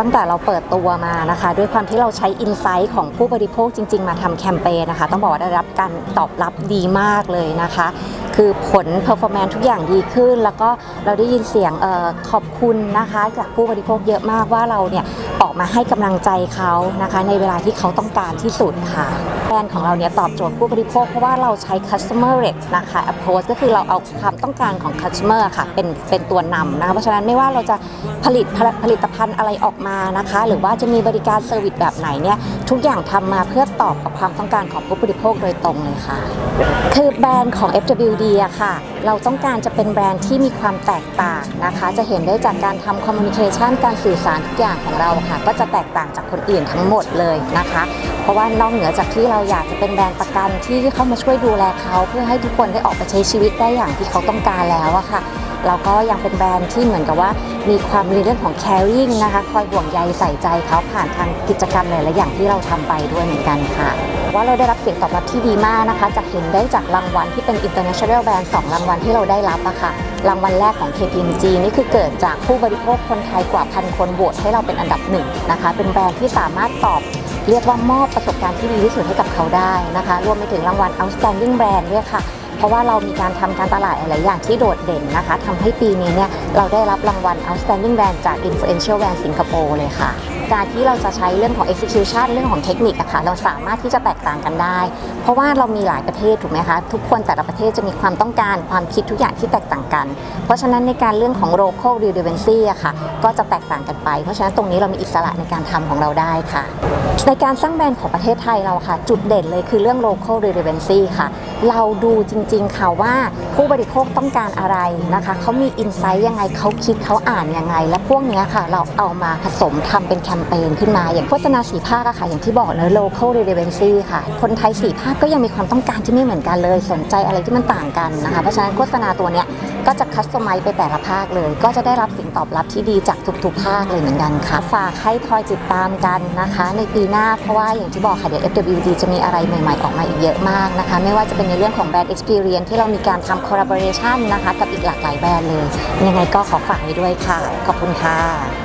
ตั้งแต่เราเปิดตัวมานะคะ ด้วยความที่เราใช้อินไซต์ของผู้บริโภคจริง ๆ มาทำแคมเปญนะคะ ต้องบอกว่าได้รับการตอบรับดีมากเลยนะคะคือผล performance ทุกอย่างดีขึ้น แล้วก็เราได้ยินเสียงออขอบคุณนะคะ จากผู้บริโภคเยอะมากว่าเราเนี่ยออกมาให้กำลังใจเขานะคะ ในเวลาที่เขาต้องการที่สุดค่ะแบรนด์ของเราเนี่ยตอบโจทย์ผู้บริโภค เพราะว่าเราใช้ customer r e t นะคะ approach ก็คือเราเอาความต้องการของ customer ค่ะเป็นเป็นตัวนำนะคะเพราะฉะนั้นไม่ว่าเราจะผลิตผผลิตภัณฑ์อะไรออกมานะคะ หรือว่าจะมีบริการเซอร์วิสแบบไหนเนี่ยทุกอย่างทำมาเพื่อตอบกับความต้องการของผู้บริโภคโดยตรงเลยค่ะ คือแบรนด์ของ FWD อะค่ะ เราต้องการจะเป็นแบรนด์ที่มีความแตกต่างนะคะ จะเห็นได้จากการทำคอมมูนิเคชันการสื่อสารทุกอย่างของเราค่ะ ก็จะแตกต่างจากคนอื่นทั้งหมดเลยนะคะ เพราะว่านอกเหนือจากที่เราอยากจะเป็นแบรนด์ประกันที่เข้ามาช่วยดูแลเขา เพื่อให้ทุกคนได้ออกไปใช้ชีวิตได้อย่างที่เขาต้องการแล้วอะค่ะ เราก็ยังเป็นแบรนด์ที่เหมือนกับว่ามีความในเรื่องของ caring นะคะ คอยห่วงใยใส่ใจเขาผ่านทางกิจกรรมหลายๆอย่างที่เราทำไปด้วยเหมือนกันค่ะ ว่าเราได้รับเสียงตอบรับที่ดีมากนะคะ จะเห็นได้จากรางวัลที่เป็น international brand สองรางวัลที่เราได้รับอะค่ะ รางวัลแรกของ KPMG นี่คือเกิดจากผู้บริโภคคนไทยกว่าพันคนโหวตให้เราเป็นอันดับหนึ่งนะคะ เป็นแบรนด์ที่สามารถตอบเรียกว่ามอบประสบการณ์ที่ดีที่สุดให้กับเขาได้นะคะ รวมไปถึงรางวัล outstanding brand ด้วยค่ะ ราะว่าเรามีการทำการตลาดหลายอย่างที่โดดเด่นนะคะทำให้ปีนี้เนี่ยเราได้รับรางวัล outstanding brand จาก influential brand สิงคโปร์เลยค่ะ การที่เราจะใช้เรื่องของ execution เรื่องของเทคนิคอะค่ะเราสามารถที่จะแตกต่างกันได้ เพราะว่าเรามีหลายประเทศถูกไหมคะทุกคนแต่ละประเทศจะมีความต้องการความคิดทุกอย่างที่แตกต่างกัน เพราะฉะนั้นในการเรื่องของ local relevancy อะค่ะก็จะแตกต่างกันไป เพราะฉะนั้นตรงนี้เรามีอิสระในการทำของเราได้ค่ะ ในการสร้างแบรนด์ของประเทศไทยเราค่ะ จุดเด่นเลยคือเรื่อง local relevancy ค่ะ เราดูจริงๆค่ะว่าผู้บริโภคต้องการอะไรนะคะเขามีอินไซต์ยังไงเขาคิดเขาอ่านยังไง และพวกเนี้ยค่ะเราเอามาผสมทำเป็นแคมเปญขึ้นมา อย่างโฆษณาสีภาคอะค่ะ อย่างที่บอกเนอะ local relevancy ค่ะ คนไทยสีภาคก็ยังมีความต้องการที่ไม่เหมือนกันเลยสนใจอะไรที่มันต่างกันนะคะ เพราะฉะนั้นโฆษณาตัวเนี้ยก็จะคัสตอมไมซ์ไปแต่ละภาคเลย ก็จะได้รับสิ่งตอบรับที่ดีจากทุกๆ ภาคเลยเหมือนกันค่ะ ฝากให้คอยติดตามกันนะคะ ในปีหน้าเพราะว่าอย่างที่บอกค่ะเดี๋ยว FWD จะมีอะไรใหม่ๆ ออกมาอีกเยอะมากนะคะ ไม่ว่าจะเป็นในเรื่องของแบรนด์ experience ที่เรามีการทำ collaboration นะคะ กับอีกหลากหลายแบรนด์เลย ยังไงก็ขอฝากไว้ด้วยค่ะ ขอบคุณค่ะ